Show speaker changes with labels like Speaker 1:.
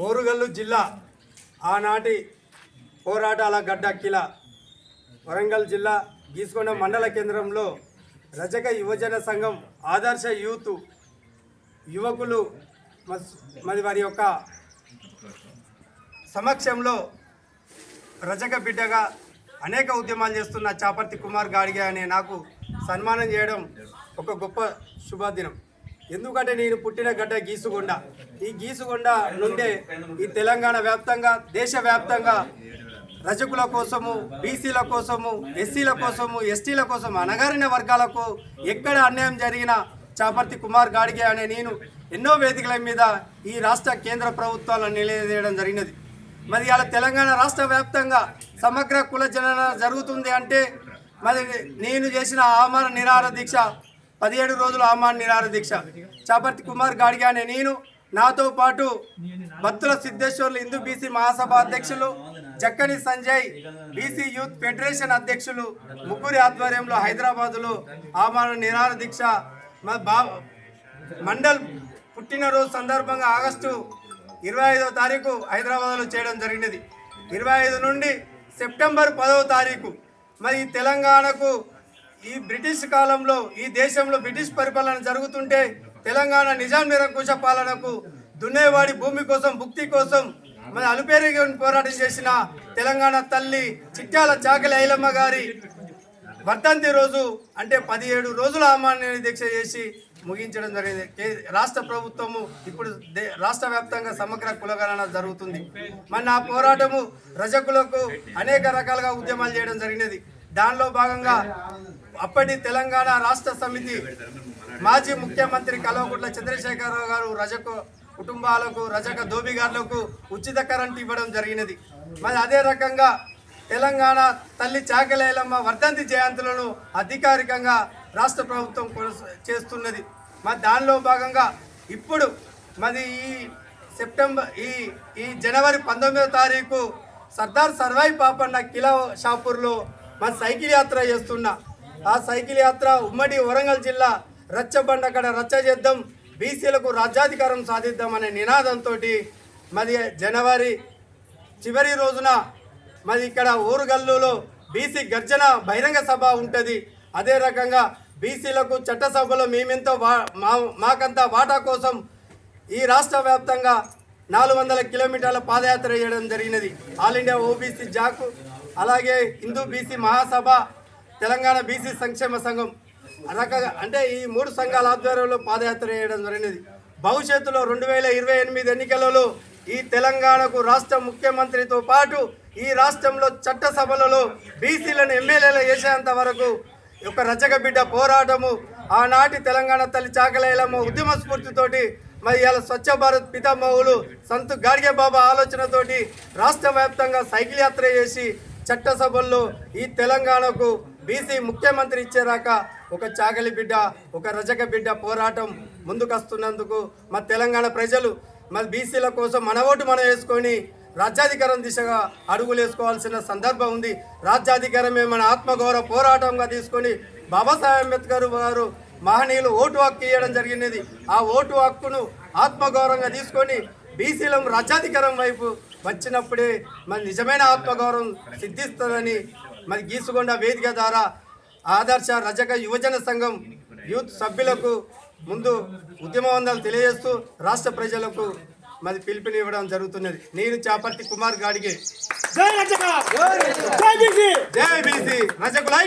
Speaker 1: కోరుగల్లు జిల్లా ఆనాటి పోరాటాల గడ్డ వరంగల్ జిల్లా గీసుకొండ మండల కేంద్రంలో రజక యువజన సంఘం ఆదర్శ యూత్ యువకులు మస్- మరి వారి యొక్క సమక్షంలో రజక బిడ్డగా అనేక ఉద్యమాలు చేస్తున్న చాపర్తి కుమార్ గాడిగే అనే నాకు సన్మానం చేయడం ఒక గొప్ప శుభదినం. ఎందుకంటే నేను పుట్టిన గడ్డ గీసుగొండ. ఈ గీసుగొండ నుండే ఈ తెలంగాణ వ్యాప్తంగా దేశవ్యాప్తంగా రజకుల కోసము బీసీల కోసము ఎస్సీల కోసము ఎస్టీల కోసం అణగారిన వర్గాలకు ఎక్కడ అన్యాయం జరిగినా చాపర్తి కుమార్ గాడిగే అనే నేను ఎన్నో వేదికల మీద ఈ రాష్ట్ర కేంద్ర ప్రభుత్వాలను నిలదీయడం జరిగినది. మరి అలా తెలంగాణ రాష్ట్ర వ్యాప్తంగా సమగ్ర కుల జనన జరుగుతుంది అంటే మరి నేను చేసిన ఆమర నిరాహార దీక్ష పదిహేడు రోజులు ఆమర నిరార దీక్ష. చాపర్తి కుమార్ గాడిగా అనే నేను నాతో పాటు భక్తుల సిద్ధేశ్వర్లు హిందూ బీసీ మహాసభ అధ్యక్షులు Jakkani Sanjay BC youth federation అధ్యక్షులు ముగ్గురి ఆధ్వర్యంలో హైదరాబాదులో ఆమాన నిరాహార దీక్ష. బా మండల్ పుట్టినరోజు సందర్భంగా ఆగస్టు ఇరవై ఐదో తారీఖు హైదరాబాద్లో చేయడం జరిగినది. ఇరవై ఐదు నుండి సెప్టెంబర్ పదవ తారీఖు. మరి తెలంగాణకు ఈ బ్రిటిష్ కాలంలో ఈ దేశంలో బ్రిటిష్ పరిపాలన జరుగుతుంటే తెలంగాణ నిజాం నిరంకుశ పాలనకు దున్నేవాడి భూమి కోసం భుక్తి కోసం మన అలుపేరిగా పోరాటం చేసిన తెలంగాణ తల్లి చిట్యాల చాకలి ఐలమ్మ గారి వర్ధంతి రోజు అంటే పదిహేడు రోజుల అమాన్య దీక్ష చేసి ముగించడం జరిగింది. కే- రాష్ట్ర ప్రభుత్వము ఇప్పుడు దే- రాష్ట్ర వ్యాప్తంగా సమగ్ర కులగణన జరుగుతుంది. మరి నా పోరాటము రజకులకు అనేక రకాలుగా ఉద్యమాలు చేయడం జరిగినది. దానిలో భాగంగా అప్పటి తెలంగాణ రాష్ట్ర సమితి మాజీ ముఖ్యమంత్రి కల్వకుంట్ల చంద్రశేఖరరావు గారు రజకు కుటుంబాలకు రజక దోబిగార్లకు ఉచిత కరెంట్ ఇవ్వడం జరిగినది. మరి అదే రకంగా తెలంగాణ తల్లి చాకలేలమ్మ వర్ధంతి జయంతులను అధికారికంగా రాష్ట్ర ప్రభుత్వం చేస్తున్నది. మరి దానిలో భాగంగా ఇప్పుడు మరి ఈ సెప్టెంబర్ ఈ ఈ జనవరి పంతొమ్మిదో తారీఖు సర్దార్ సర్వాయి పాపన్న కిలా షాపూర్లో మా సైకిల్ యాత్ర చేస్తున్నా. ఆ సైకిల్ యాత్ర ఉమ్మడి వరంగల్ జిల్లా రచ్చబండ అక్కడ రచ్చ చేద్దాం. బీసీలకు రాజ్యాధికారం సాధిద్దాం అనే నినాదంతో మరి జనవరి చివరి రోజున మరి ఇక్కడ ఊరుగల్లులో బీసీ గర్జన బహిరంగ సభ ఉంటుంది. అదే రకంగా బీసీలకు చట్టసభలో మేమెంతో వా మా మాకంతా వాటా కోసం ఈ రాష్ట్ర వ్యాప్తంగా నాలుగు వందల కిలోమీటర్ల పాదయాత్ర చేయడం జరిగినది. ఆల్ ఇండియా ఓబీసీ జాకు అలాగే హిందూ బీసీ మహాసభ తెలంగాణ బీసీ సంక్షేమ సంఘం రకంగా అంటే ఈ మూడు సంఘాల ఆధ్వర్యంలో పాదయాత్ర చేయడం జరిగినది. భవిష్యత్తులో రెండు వేల ఇరవై ఎనిమిది ఎన్నికలలో ఈ తెలంగాణకు రాష్ట్ర ముఖ్యమంత్రితో పాటు ఈ రాష్ట్రంలో చట్టసభలలో బీసీలను ఎమ్మెల్యేలు చేసేంత వరకు ఒక రచకబిడ్డ పోరాటము ఆనాటి తెలంగాణ తల్లి చాకలేలమ్మ ఉద్యమ స్ఫూర్తితోటి మరి ఇలా స్వచ్ఛ భారత్ పితామహులు సంతు గాడిగే బాబా ఆలోచనతోటి రాష్ట్ర వ్యాప్తంగా సైకిల్ యాత్ర చేసి చట్టసభల్లో ఈ తెలంగాణకు బీసీ ముఖ్యమంత్రి ఇచ్చేదాకా ఒక చాగలి బిడ్డ ఒక రజక బిడ్డ పోరాటం ముందుకొస్తున్నందుకు మా తెలంగాణ ప్రజలు మరి బీసీల కోసం మన ఓటు మనం వేసుకొని రాజ్యాధికారం దిశగా అడుగులు వేసుకోవాల్సిన సందర్భం ఉంది. రాజ్యాధికారమే మన ఆత్మగౌరవ పోరాటంగా తీసుకొని బాబాసాహెబ్ అంబేద్కర్ గారు మహనీయులు ఓటు హక్కు ఇవ్వడం జరిగినది. ఆ ఓటు హక్కును ఆత్మగౌరవంగా తీసుకొని బీసీలం రాజ్యాధికారం వైపు వచ్చినప్పుడే మరి నిజమైన ఆత్మగౌరవం సిద్ధిస్తుందని మరి గీసుకొండ వేదిక ద్వారా ఆదర్శ రజక యువజన సంఘం యూత్ సభ్యులకు ముందు ఉద్యమవందాలు తెలియజేస్తూ రాష్ట్ర ప్రజలకు మరి పిలుపునివ్వడం జరుగుతున్నది. నేను చాపర్తి కుమార్ గాడిగే.
Speaker 2: జై రజక! జై బీసీ!
Speaker 1: జై బీసీ! రజకులై